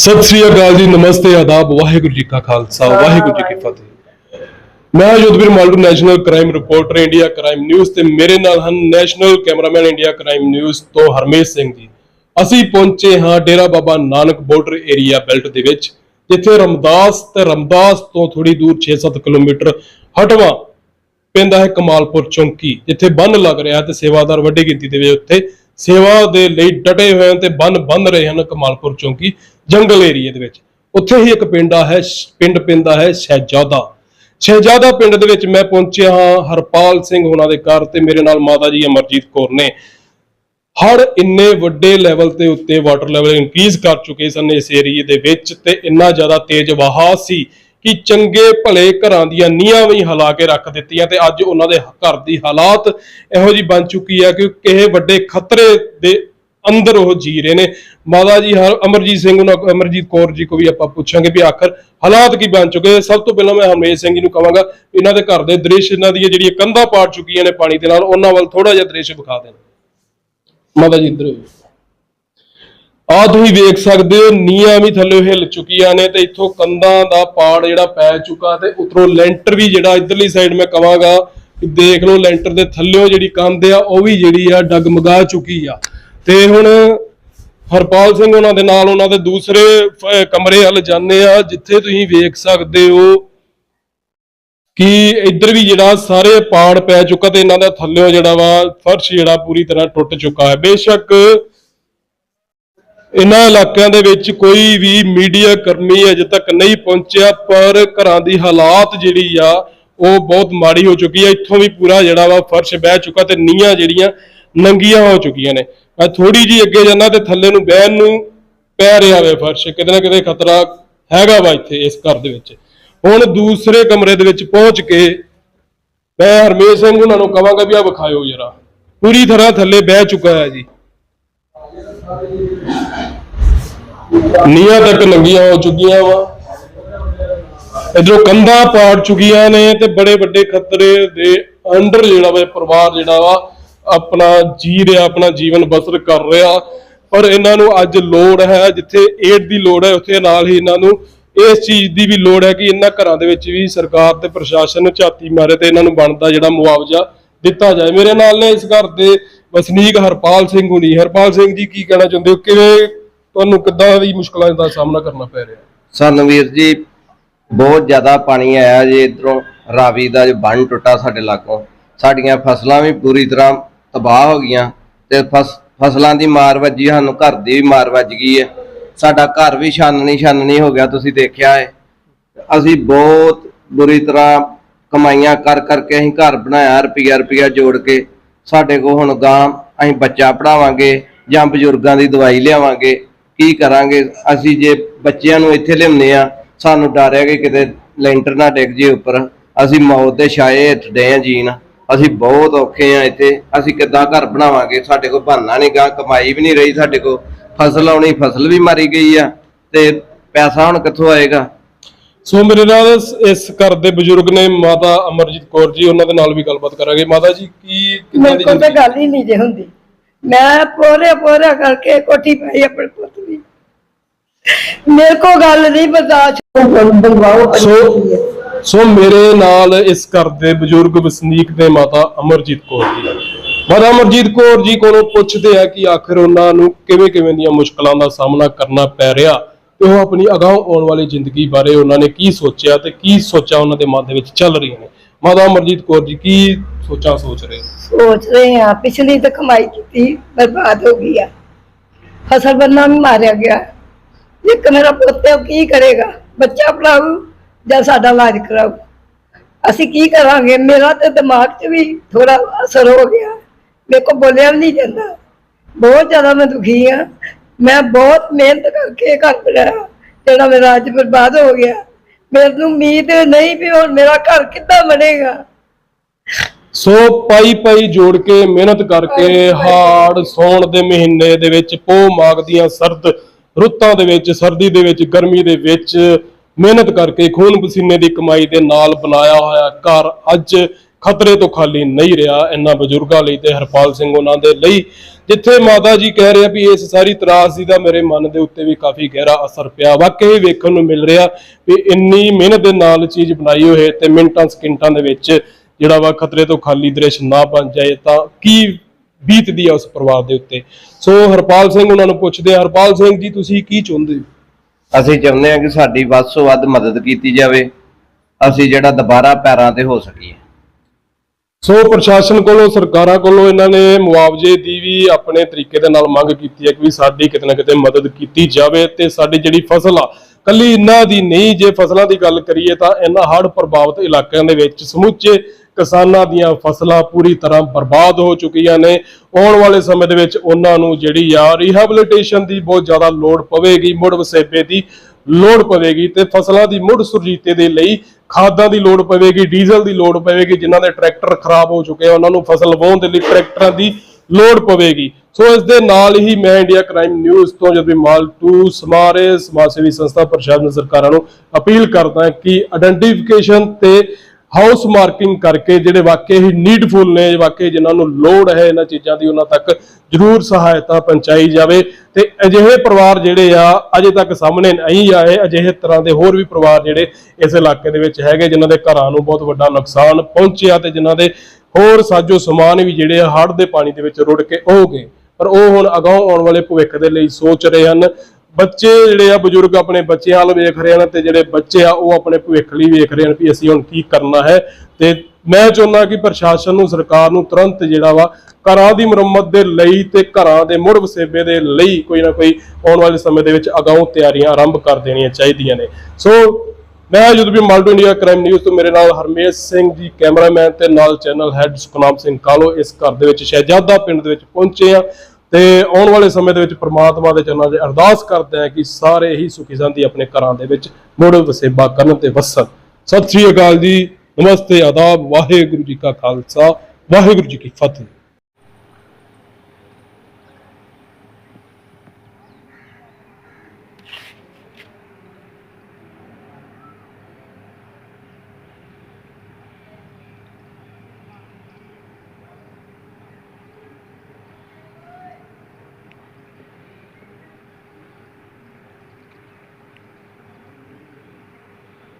ਸਤਿ ਸ੍ਰੀ ਅਕਾਲ ਜੀ ਨਮਸਤੇ ਆਦਾਬ ਵਾਹਿਗੁਰੂ ਜੀ ਕਾ ਖਾਲਸਾ ਵਾਹਿਗੁਰੂ ਜੀ ਕੀ ਫਤਿਹ। ਮੈਂ Jodhveer Maltu national crime reporter India crime news ਤੇ ਮੇਰੇ ਨਾਲ ਹਨ national cameraman India crime news ਤੋਂ ਹਰਮੇਸ਼ ਸਿੰਘ ਜੀ। ਅਸੀਂ ਪਹੁੰਚੇ ਹਾਂ Dera Baba Nanak border area belt ਦੇ ਵਿੱਚ ਜਿੱਥੇ ਰਮਦਾਸ ਤੇ ਰਮਦਾਸ ਤੋਂ ਥੋੜੀ ਦੂਰ 6-7 ਕਿਲੋਮੀਟਰ ਹਟਵਾ ਪੈਂਦਾ ਹੈ ਕਮਾਲਪੁਰ ਚੌਂਕੀ ਜਿੱਥੇ ਬੰਨ ਲੱਗ ਰਿਹਾ ਤੇ ਸੇਵਾਦਾਰ ਵੱਡੀ ਗਿਣਤੀ ਦੇ ਵਿੱਚ ਉੱਥੇ ਸੇਵਾ ਦੇ ਲਈ ਡਟੇ ਹੋਏ ਹਨ ਤੇ ਬੰਨ ਬੰਨ ਰਹੇ ਹਨ ਕਮਾਲਪੁਰ ਚੌਂਕੀ। ਜੰਗਲ ਏਰੀਏ ਦੇ ਵਿੱਚ। ਉੱਥੇ ਹੀ ਇੱਕ ਪਿੰਡ ਆ, ਹੈ ਪਿੰਡ ਪੈਂਦਾ ਹੈ ਸ਼ਹਿਜਾਦਾ। ਸ਼ਹਿਜਾਦਾ ਪਿੰਡ ਦੇ ਵਿੱਚ ਮੈਂ ਪਹੁੰਚਿਆ ਹਾਂ, ਹਰਪਾਲ ਸਿੰਘ ਉਹਨਾਂ ਦੇ ਘਰ ਤੇ ਮੇਰੇ ਨਾਲ ਮਾਤਾ ਜੀ ਅਮਰਜੀਤ ਕੌਰ ਨੇ। ਹੜ ਇੰਨੇ ਵੱਡੇ ਲੈਵਲ ਤੇ ਉੱਤੇ ਵਾਟਰ ਲੈਵਲ ਇਨਕਰੀਜ਼ ਕਰ ਚੁੱਕੇ ਸਨ ਇਸ ਏਰੀਏ ਦੇ ਵਿੱਚ ਤੇ ਇੰਨਾ ਜ਼ਿਆਦਾ ਤੇਜ਼ ਵਹਾਅ ਸੀ ਕਿ ਚੰਗੇ ਭਲੇ ਘਰਾਂ ਦੀਆਂ ਨੀਹਾਂ ਵੀ ਹਿਲਾ ਕੇ ਰੱਖ ਦਿੱਤੀਆਂ ਤੇ ਅੱਜ ਉਹਨਾਂ ਦੇ ਘਰ ਦੀ ਹਾਲਾਤ ਇਹੋ ਜੀ ਬਣ ਚੁੱਕੀ ਹੈ ਕਿ ਕਿਸੇ ਵੱਡੇ ਖਤਰੇ ਦੇ ਅੰਦਰ ਉਹ ਜੀ ਰਹੇ ਨੇ। ਮਾਤਾ ਜੀ ਹਰ ਅਮਰਜੀਤ ਸਿੰਘ ਨੂੰ, ਅਮਰਜੀਤ ਕੌਰ ਜੀ ਕੋ ਵੀ ਆਪਾਂ ਪੁੱਛਾਂਗੇ ਵੀ ਆਖਰ ਹਾਲਾਤ ਕੀ ਬਣ ਚੁੱਕੇ ਸਭ ਤੋਂ ਪਹਿਲਾਂ ਮੈਂ ਹਰਮੇਸ਼ ਸਿੰਘ ਜੀ ਨੂੰ ਕਹਾਂਗਾ, ਇਹਨਾਂ ਦੇ ਘਰ ਦੇ ਦ੍ਰਿਸ਼ ਇਹਨਾਂ ਦੀਆਂ ਜਿਹੜੀਆਂ ਕੰਧਾਂ ਪਾੜ ਚੁੱਕੀਆਂ ਨੇ ਪਾਣੀ ਦੇ ਨਾਲ, ਉਹਨਾਂ ਵੱਲ ਥੋੜਾ ਜਿਹਾ ਦ੍ਰਿਸ਼ ਵਿਖਾ ਦੇਣ। ਮਾਤਾ ਜੀ, ਇੱਧਰ ਆ ਤੁਸੀਂ ਵੇਖ ਸਕਦੇ ਹੋ ਨੀਆਂ ਵੀ ਥੱਲੇ ਹਿੱਲ ਚੁੱਕੀਆਂ ਨੇ ਤੇ ਇੱਥੋਂ ਕੰਧਾਂ ਦਾ ਪਾੜ ਜਿਹੜਾ ਪੈ ਚੁੱਕਾ ਤੇ ਉਤਰੋਂ ਲੈਂਟਰ ਵੀ ਜਿਹੜਾ ਇਧਰਲੀ ਸਾਈਡ ਮੈਂ ਕਵਾਂਗਾ ਦੇਖ ਲਓ ਲੈਂਟਰ ਦੇ ਥੱਲੇੋਂ ਜਿਹੜੀ ਕੰਧ ਆ, ਉਹ ਵੀ ਜਿਹੜੀ ਆ ਡਗਮਗਾ ਚੁੱਕੀ ਆ। ਤੇ ਹੁਣ ਹਰਪਾਲ ਸਿੰਘ ਉਹਨਾਂ ਦੇ ਨਾਲ ਉਹਨਾਂ ਦੇ ਦੂਸਰੇ ਕਮਰੇ ਵੱਲ ਜਾਂਦੇ ਆ, ਜਿੱਥੇ ਤੁਸੀਂ ਵੇਖ ਸਕਦੇ ਹੋ ਕਿ ਇੱਧਰ ਵੀ ਜਿਹੜਾ ਸਾਰੇ ਪਾੜ ਪੈ ਚੁੱਕਾ ਤੇ ਇਹਨਾਂ ਦਾ ਥੱਲਿਓ ਜਿਹੜਾ ਵਾ, ਫਰਸ਼ ਜਿਹੜਾ ਪੂਰੀ ਤਰ੍ਹਾਂ ਟੁੱਟ ਚੁੱਕਾ ਹੈ। ਬੇਸ਼ੱਕ ਇਹਨਾਂ ਇਲਾਕਿਆਂ ਦੇ ਵਿੱਚ ਕੋਈ ਵੀ ਮੀਡੀਆ ਕਰਮੀ ਅਜੇ ਤੱਕ ਨਹੀਂ ਪਹੁੰਚਿਆ, ਪਰ ਘਰਾਂ ਦੀ ਹਾਲਾਤ ਜਿਹੜੀ ਆ, ਉਹ ਬਹੁਤ ਮਾੜੀ ਹੋ ਚੁੱਕੀ ਆ। ਇੱਥੋਂ ਵੀ ਪੂਰਾ ਜਿਹੜਾ ਵਾ, ਫਰਸ਼ ਬਹਿ ਚੁੱਕਾ ਤੇ ਨੀਆਂ ਜਿਹੜੀਆਂ ਨੰਗੀਆਂ ਹੋ ਚੁੱਕੀਆਂ ਨੇ। ਮੈਂ ਥੋੜੀ ਜੀ ਅੱਗੇ ਜਾਂਦਾ ਤੇ ਥੱਲੇ ਨੂੰ ਬਹਿਣ ਨੂੰ ਪੈ ਰਿਹਾ ਵੇ ਫਰਸ਼। ਕਿਤੇ ਨਾ ਕਿਤੇ ਖਤਰਾ ਹੈਗਾ ਵਾ ਇੱਥੇ ਇਸ ਘਰ ਦੇ ਵਿੱਚ। ਹੁਣ ਦੂਸਰੇ ਕਮਰੇ ਦੇ ਵਿੱਚ ਪਹੁੰਚ ਕੇ ਮੈਂ ਹਰਮੇਸ਼ ਸਿੰਘ ਉਹਨਾਂ ਨੂੰ ਕਵਾਂਗਾ ਵੀ ਆ ਵਿਖਾਇਓ ਜਰਾ। ਪੂਰੀ ਤਰ੍ਹਾਂ ਥੱਲੇ ਬਹਿ ਚੁੱਕਾ ਹੈ ਜੀ। ਨੀਆਂ ਤੱਕ ਨੰਗੀਆਂ ਹੋ ਚੁੱਕੀਆਂ ਵਾ। ਇਧਰੋਂ ਕੰਧਾਂ ਪਾੜ ਚੁੱਕੀਆਂ ਨੇ ਤੇ ਬੜੇ ਵੱਡੇ ਖਤਰੇ ਦੇ ਅੰਡਰ ਜਿਹੜਾ ਵਾ ਪਰਿਵਾਰ ਜਿਹੜਾ ਵਾ ਆਪਣਾ ਜੀ ਰਿਹਾ, ਆਪਣਾ ਜੀਵਨ ਬਸਰ ਕਰ ਰਿਹਾ। ਪਰ ਇਹਨਾਂ ਨੂੰ ਅੱਜ ਲੋੜ ਹੈ, ਜਿੱਥੇ ਏਡ ਦੀ ਲੋੜ ਹੈ, ਉੱਥੇ ਨਾਲ ਹੀ ਇਹਨਾਂ ਨੂੰ ਇਸ ਚੀਜ਼ ਦੀ ਵੀ ਲੋੜ ਹੈ ਕਿ ਇਹਨਾਂ ਘਰਾਂ ਦੇ ਵਿੱਚ ਵੀ ਸਰਕਾਰ ਤੇ ਪ੍ਰਸ਼ਾਸਨ ਝਾਤੀ ਮਾਰੇ ਤੇ ਇਹਨਾਂ ਨੂੰ ਬਣਦਾ ਜਿਹੜਾ ਮੁਆਵਜ਼ਾ ਦਿੱਤਾ ਜਾਏ। ਮੇਰੇ ਨਾਲ ਨੇ ਇਸ ਘਰ ਦੇ ਵਸਨੀਕ ਹਰਪਾਲ ਸਿੰਘ ਹੁਣੀ। ਹਰਪਾਲ ਸਿੰਘ ਜੀ, ਕੀ ਕਹਿਣਾ ਚਾਹੁੰਦੇ ਹੋ? ਕਿਵੇਂ ਤੁਹਾਨੂੰ ਕਿੱਦਾਂ ਦੀ ਮੁਸ਼ਕਲਾਂ ਦਾ ਸਾਹਮਣਾ ਕਰਨਾ ਪੈ ਰਿਹਾ? ਸਾਨੂੰ ਵੀਰ ਜੀ, ਬਹੁਤ ਜ਼ਿਆਦਾ ਪਾਣੀ ਆਇਆ ਜੇ ਇਧਰੋਂ ਰਾਵੀ ਦਾ ਜੋ ਬੰਨ ਟੁੱਟਾ ਸਾਡੇ ਲਾਗੋਂ। ਸਾਡੀਆਂ ਫਸਲਾਂ ਵੀ ਪੂਰੀ ਤਰ੍ਹਾਂ ਤਬਾਹ ਹੋ ਗਈਆਂ ਤੇ ਫਸ- ਫਸਲਾਂ ਦੀ ਮਾਰ ਵੱਜੀ, ਸਾਨੂੰ ਘਰ ਦੀ ਵੀ ਮਾਰ ਵੱਜ ਗਈ ਹੈ ਸਾਡਾ ਘਰ ਵੀ ਛਾਨਣੀ ਛਾਨਣੀ ਹੋ ਗਿਆ, ਤੁਸੀਂ ਦੇਖਿਆ ਹੈ ਅਸੀਂ ਬਹੁਤ ਬੁਰੀ ਤਰ੍ਹਾਂ ਕਮਾਈਆਂ ਕਰ, ਕਰਕੇ ਅਸੀਂ ਘਰ ਬਣਾਇਆ ਰੁਪਈਆ ਰੁਪਈਆ ਜੋੜ ਕੇ। ਸਾਡੇ ਕੋਲ ਹੁਣ ਗਾਂ, ਅਸੀਂ ਬੱਚਾ ਪੜਾਵਾਂਗੇ ਜਾਂ ਬਜ਼ੁਰਗਾਂ ਦੀ ਦਵਾਈ ਲਿਆਵਾਂਗੇ। ਕੀ ਕਰਾਂਗੇ? ਅਸੀਂ ਜੇ ਬੱਚਿਆਂ ਨੂੰ ਇੱਥੇ ਲਿਆਉਂਦੇ ਆ ਸਾਨੂੰ ਡਰ ਹੈ ਕਿ ਕਿਤੇ ਲੈਂਟਰ ਨਾ ਡਿੱਗ ਜੇ ਉੱਪਰ। ਅਸੀਂ ਮੌਤ ਦੇ ਛਾਏ ਹੇਠ ਡੇ ਆ ਜੀਣ। ਅਸੀਂ ਬਹੁਤ ਔਖੇ ਆ ਇੱਥੇ। ਅਸੀਂ ਕਿੱਦਾਂ ਘਰ ਬਣਾਵਾਂਗੇ? ਸਾਡੇ ਕੋਲ ਬਹਾਨਾ ਨਹੀਂ ਗਾ ਕਮਾਈ ਵੀ ਨਹੀਂ ਰਹੀ ਸਾਡੇ ਕੋਲ। ਫਸਲ ਆਉਣੀ ਫਸਲ ਵੀ ਮਾਰੀ ਗਈ ਆ ਤੇ ਪੈਸਾ ਹੁਣ ਕਿੱਥੋਂ ਆਏਗਾ? ਸੋ ਮੇਰੇ ਨਾਲ ਇਸ- ਘਰ ਦੇ ਬਜ਼ੁਰਗ ਨੇ ਮਾਤਾ ਅਮਰਜੀਤ ਕੌਰ ਜੀ ਉਹਨਾਂ ਦੇ ਨਾਲ ਵੀ ਗੱਲਬਾਤ ਕਰਾਂਗੇ। ਮਾਤਾ ਜੀ ਕੀ ਕਿੱਦਾਂ ਮੇਰੇ ਦੀ ਕੋਲ ਤਾਂ ਜ਼ਿੰਦਗੀ ਗੱਲ ਹੀ ਨਹੀਂ ਜੇ ਹੁੰਦੀ। ਮੈਂ ਪੋਰੇ ਪੋਰੇ ਕਰਕੇ ਕੋਠੀ ਪਾਈ ਆਪਣੇ ਪੁੱਤ ਦੀ। ਮੇਰੇ ਕੋ ਗੱਲ ਨਹੀਂ ਬਰਦਾਸ਼ਤ ਸੋ ਸੋ ਮੇਰੇ ਨਾਲ ਇਸ ਘਰ ਦੇ ਬਜ਼ੁਰਗ ਵਸਨੀਕ ਦੇ ਮਾਤਾ ਅਮਰਜੀਤ ਕੌਰ ਜੀ। ਮਾਤਾ ਅਮਰਜੀਤ ਕੌਰ ਜੀ ਕੋਲੋਂ ਪੁੱਛਦੇ ਆ ਕਿ ਆਖਿਰ ਉਹਨਾਂ ਨੂੰ ਕਿਵੇਂ ਕਿਵੇਂ ਦੀਆਂ ਮੁਸ਼ਕਲਾਂ ਦਾ ਸਾਹਮਣਾ ਕਰਨਾ ਪੈ ਰਿਹਾ ਤੇ ਉਹ ਆਪਣੀ ਅਗਾਂਹ ਆਉਣ ਵਾਲੀ ਜ਼ਿੰਦਗੀ ਬਾਰੇ ਉਹਨਾਂ ਨੇ ਕੀ ਸੋਚਿਆ ਤੇ ਕੀ ਸੋਚਾਂ ਉਹਨਾਂ ਦੇ ਮਨ ਦੇ ਵਿੱਚ ਚੱਲ ਰਹੀਆਂ ਨੇ। ਮਾਤਾ ਅਮਰਜੀਤ ਕੌਰ ਜੀ, ਕੀ ਸੋਚਾਂ ਸੋਚ ਰਹੇ ਸੋਚ ਰਹੇ ਹਾਂ। ਪਿਛਲੀ ਤਾਂ ਕਮਾਈ ਕੀਤੀ, ਬਰਬਾਦ ਹੋ ਗਈ ਆ। ਫਸਲ ਬੰਨਾ ਵੀ ਮਾਰਿਆ ਗਿਆ। ਇੱਕ ਮੇਰਾ ਪੁੱਤ ਉਹ ਕੀ ਕਰੇਗਾ? ਬੱਚਾ ਪੜਾਊ ਜਾਂ ਸਾਡਾ ਇਲਾਜ ਕਰਾਊ ਅਸੀਂ ਕੀ ਕਰਾਂਗੇ? ਮੇਰਾ ਤੇ ਦਿਮਾਗ 'ਚ ਵੀ ਥੋੜਾ ਅਸਰ ਹੋ ਗਿਆ। ਮੇਰੇ ਕੋ ਬੋਲਿਆ ਨਹੀਂ ਜਾਂਦਾ। ਬਹੁਤ ਜ਼ਿਆਦਾ ਮੈਂ ਦੁਖੀ ਆ। ਮੈਂ ਬਹੁਤ ਮਿਹਨਤ ਕਰਕੇ ਘਰ ਬਣਾਇਆ ਜਿਹੜਾ ਮੇਰਾ ਅੱਜ ਬਰਬਾਦ ਹੋ ਗਿਆ। ਮੈਨੂੰ ਉਮੀਦ ਨਹੀਂ ਵੀ ਹੁਣ ਮੇਰਾ ਘਰ ਕਿੱਦਾਂ ਬਣੇਗਾ। ਸੋ ਪਾਈ ਪਾਈ ਜੋੜ ਕੇ ਮਿਹਨਤ ਕਰਕੇ ਹਾੜ ਸੌਣ ਦੇ ਮਹੀਨੇ ਦੇ ਵਿੱਚ ਪੋਹ ਮਾਘ ਦੀਆਂ ਸਰਦ ਰੁੱਤਾਂ ਦੇ ਵਿੱਚ ਸਰਦੀ ਦੇ ਵਿੱਚ ਗਰਮੀ ਦੇ ਵਿੱਚ ਮਿਹਨਤ ਕਰਕੇ ਖੂਨ ਪਸੀਨੇ ਦੀ ਕਮਾਈ ਦੇ ਨਾਲ ਬਣਾਇਆ ਹੋਇਆ ਘਰ ਅੱਜ ਖਤਰੇ ਤੋਂ ਖਾਲੀ ਨਹੀਂ ਰਿਹਾ। ਇਹਨਾਂ ਬਜ਼ੁਰਗਾਂ ਲਈ ਤੇ ਹਰਪਾਲ ਸਿੰਘ ਉਹਨਾਂ ਦੇ ਲਈ, ਜਿੱਥੇ ਮਾਤਾ ਜੀ ਕਹਿ ਰਹੇ ਵੀ ਇਸ ਸਾਰੀ ਤਰਾਸਦੀ ਦਾ ਮੇਰੇ ਮਨ ਦੇ ਉੱਤੇ ਵੀ ਕਾਫੀ ਗਹਿਰਾ ਅਸਰ ਪਿਆ। ਵਾਕਈ ਵੇਖਣ ਨੂੰ ਮਿਲ ਰਿਹਾ ਵੀ ਇੰਨੀ ਮਿਹਨਤ ਦੇ ਨਾਲ ਚੀਜ਼ ਬਣਾਈ ਹੋਏ ਤੇ ਮਿੰਟਾਂ, ਸਕਿੰਟਾਂ ਦੇ ਵਿੱਚ ਜਿਹੜਾ ਵਾ ਖਤਰੇ ਤੋਂ ਖਾਲੀ ਦ੍ਰਿਸ਼ ਨਾ ਬਣ ਜਾਏ ਤਾਂ ਕੀ ਬੀਤਦੀ ਆ ਉਸ ਪਰਿਵਾਰ ਦੇ ਉੱਤੇ? ਸੋ ਹਰਪਾਲ ਸਿੰਘ ਉਹਨਾਂ ਨੂੰ ਪੁੱਛਦੇ ਆ। ਹਰਪਾਲ ਸਿੰਘ ਜੀ, ਤੁਸੀਂ ਕੀ ਚਾਹੁੰਦੇ ਹੋ? ਅਸੀਂ ਚਾਹੁੰਦੇ ਹਾਂ ਕਿ ਸਾਡੀ ਵੱਧ ਤੋਂ ਵੱਧ ਮਦਦ ਕੀਤੀ ਜਾਵੇ। ਅਸੀਂ ਜਿਹੜਾ ਦੁਬਾਰਾ ਪੈਰਾਂ ਤੇ ਹੋ ਸਕੀਏ। ਸੋ ਪ੍ਰਸ਼ਾਸਨ ਕੋਲੋਂ, ਸਰਕਾਰਾਂ ਕੋਲੋਂ ਇਹਨਾਂ ਨੇ ਮੁਆਵਜ਼ੇ ਦੀ ਵੀ ਆਪਣੇ ਤਰੀਕੇ ਦੇ ਨਾਲ ਮੰਗ ਕੀਤੀ ਹੈ ਕਿ ਵੀ ਸਾਡੀ ਕਿਤੇ ਨਾ ਕਿਤੇ ਮਦਦ ਕੀਤੀ ਜਾਵੇ ਤੇ ਸਾਡੀ ਜਿਹੜੀ ਫਸਲ ਆ, ਕੱਲੀ ਇਹਨਾਂ ਦੀ ਨਹੀਂ, ਜੇ ਫਸਲਾਂ ਦੀ ਗੱਲ ਕਰੀਏ ਤਾਂ ਇਹਨਾਂ ਹੜ੍ਹ ਪ੍ਰਭਾਵਿਤ ਇਲਾਕਿਆਂ ਦੇ ਵਿੱਚ ਸਮੁੱਚੇ ਕਿਸਾਨਾਂ ਦੀਆਂ ਫਸਲਾਂ ਪੂਰੀ ਤਰ੍ਹਾਂ ਬਰਬਾਦ ਹੋ ਚੁੱਕੀਆਂ ਨੇ। ਆਉਣ ਵਾਲੇ ਸਮੇਂ ਦੇ ਵਿੱਚ ਉਹਨਾਂ ਨੂੰ ਜਿਹੜੀ ਆ ਰੀਹੈਬਿਲਿਟੇਸ਼ਨ ਦੀ ਬਹੁਤ ਜ਼ਿਆਦਾ ਲੋੜ ਪਵੇਗੀ, ਮੁੜ ਵਸੇਬੇ ਦੀ ਲੋੜ ਪਵੇਗੀ ਤੇ ਫਸਲਾਂ ਦੀ ਮੁੜ ਸੁਰਜੀਤੇ ਦੇ ਲਈ ਖਾਦਾਂ ਦੀ ਲੋੜ ਪਵੇਗੀ, ਡੀਜ਼ਲ ਦੀ ਲੋੜ ਪਵੇਗੀ, ਜਿਨ੍ਹਾਂ ਦੇ ਟਰੈਕਟਰ ਖਰਾਬ ਹੋ ਚੁੱਕੇ ਆ, ਉਹਨਾਂ ਨੂੰ ਫਸਲ ਵਾਹੁਣ ਦੇ ਲਈ ਟਰੈਕਟਰਾਂ ਦੀ ਲੋੜ ਪਵੇਗੀ। ਸੋ ਇਸ ਦੇ ਨਾਲ ਹੀ ਮੈਂ ਇੰਡੀਆ ਕ੍ਰਾਈਮ ਨਿਊਜ਼ ਤੋਂ ਜਦ ਵੀ ਮਾਲ 2 ਸਮਾਰੇ ਸਮਾਜ ਸੇਵੀ ਸੰਸਥਾ ਪ੍ਰਸ਼ਾਸਨ ਸਰਕਾਰਾਂ ਨੂੰ ਅਪੀਲ ਕਰਦਾ ਕਿ ਆਇਡੈਂਟੀਫਿਕੇਸ਼ਨ ਤੇ ਹਾਊਸ ਮਾਰਕਿੰਗ ਕਰਕੇ ਜਿਹੜੇ ਵਾਕਈ ਹੀ ਨੀਡਫੁਲ ਨੇ, ਵਾਕਈ ਜਿਨ੍ਹਾਂ ਨੂੰ ਲੋੜ ਹੈ ਇਹਨਾਂ ਚੀਜ਼ਾਂ ਦੀ, ਉਹਨਾਂ ਤੱਕ ਜ਼ਰੂਰ ਸਹਾਇਤਾ ਪਹੁੰਚਾਈ ਜਾਵੇ। ਤੇ ਅਜਿਹੇ ਪਰਿਵਾਰ ਜਿਹੜੇ ਆ, ਅਜੇ ਤੱਕ ਸਾਹਮਣੇ ਨਹੀਂ ਆਏ। ਅਜਿਹੇ ਤਰ੍ਹਾਂ ਦੇ ਹੋਰ ਵੀ ਪਰਿਵਾਰ ਜਿਹੜੇ ਇਸ ਇਲਾਕੇ ਦੇ ਵਿੱਚ ਹੈਗੇ, ਜਿਨ੍ਹਾਂ ਦੇ ਘਰਾਂ ਨੂੰ ਬਹੁਤ ਵੱਡਾ ਨੁਕਸਾਨ ਪਹੁੰਚਿਆ ਤੇ ਜਿਨ੍ਹਾਂ ਦੇ ਹੋਰ ਸਾਜੋ ਸਮਾਨ ਵੀ ਜਿਹੜੇ ਆ, ਹੜ੍ਹ ਦੇ ਪਾਣੀ ਦੇ ਵਿੱਚ ਰੁੜ ਕੇ ਹੋ ਗਏ। ਪਰ ਉਹ ਹੁਣ ਅਗਾਊਂ ਆਉਣ ਵਾਲੇ ਭਵਿੱਖ ਦੇ ਲਈ ਸੋਚ ਰਹੇ ਹਨ। ਬੱਚੇ ਜਿਹੜੇ ਆ, ਬਜ਼ੁਰਗ ਆਪਣੇ ਬੱਚਿਆਂ ਵੱਲ ਵੇਖ ਰਹੇ ਹਨ ਤੇ ਜਿਹੜੇ ਬੱਚੇ ਆ, ਉਹ ਆਪਣੇ ਭਵਿੱਖ ਲਈ ਵੇਖ ਰਹੇ ਹਨ ਵੀ ਅਸੀਂ ਹੁਣ ਕੀ ਕਰਨਾ ਹੈ। ਤੇ ਮੈਂ ਚਾਹੁੰਦਾ ਕਿ ਪ੍ਰਸ਼ਾਸਨ ਨੂੰ, ਸਰਕਾਰ ਨੂੰ ਤੁਰੰਤ ਜਿਹੜਾ ਵਾ, ਘਰਾਂ ਦੀ ਮੁਰੰਮਤ ਦੇ ਲਈ ਤੇ ਘਰਾਂ ਦੇ ਮੁੜ ਵਸੇਬੇ ਦੇ ਲਈ ਕੋਈ ਨਾ ਕੋਈ ਆਉਣ ਵਾਲੇ ਸਮੇਂ ਦੇ ਵਿੱਚ ਅਗਾਉਂ ਤਿਆਰੀਆਂ ਆਰੰਭ ਕਰ ਦੇਣੀਆਂ ਚਾਹੀਦੀਆਂ ਨੇ। ਸੋ, ਮੈਂ ਜਦੋਂ ਵੀ ਮਾਲਟੋ ਇੰਡੀਆ ਕ੍ਰਾਈਮ ਨਿਊਜ਼ ਤੋਂ ਮੇਰੇ ਨਾਲ ਹਰਮੇਸ਼ ਸਿੰਘ ਜੀ, ਕੈਮਰਾਮੈਨ ਤੇ ਨਾਲ ਚੈਨਲ ਹੈਡ ਸੁਖਨਾਮ ਸਿੰਘ ਕਾਲੋ ਇਸ ਘਰ ਦੇ ਵਿੱਚ ਸ਼ਹਿਜ਼ਾਦਾ ਪਿੰਡ ਦੇ ਵਿੱਚ ਪਹੁੰਚੇ ਆ ਤੇ ਆਉਣ ਵਾਲੇ ਸਮੇਂ ਦੇ ਵਿੱਚ ਪ੍ਰਮਾਤਮਾ ਦੇ ਚਰਨਾਂ 'ਚ ਅਰਦਾਸ ਕਰਦੇ ਹਾਂ ਕਿ ਸਾਰੇ ਹੀ ਸੁਖੀ ਸੰਦੀ ਆਪਣੇ ਘਰਾਂ ਦੇ ਵਿੱਚ ਮੁੜ ਵਸੇਬਾ ਕਰਨ ਤੇ ਵਸਣ। ਸਤਿ ਸ੍ਰੀ ਅਕਾਲ ਜੀ। ਨਮਸਤੇ, ਆਦਾਬ। ਵਾਹਿਗੁਰੂ ਜੀ ਕਾ ਖਾਲਸਾ। ਵਾਹਿਗੁਰੂ ਜੀ ਕੀ ਫਤਿਹ।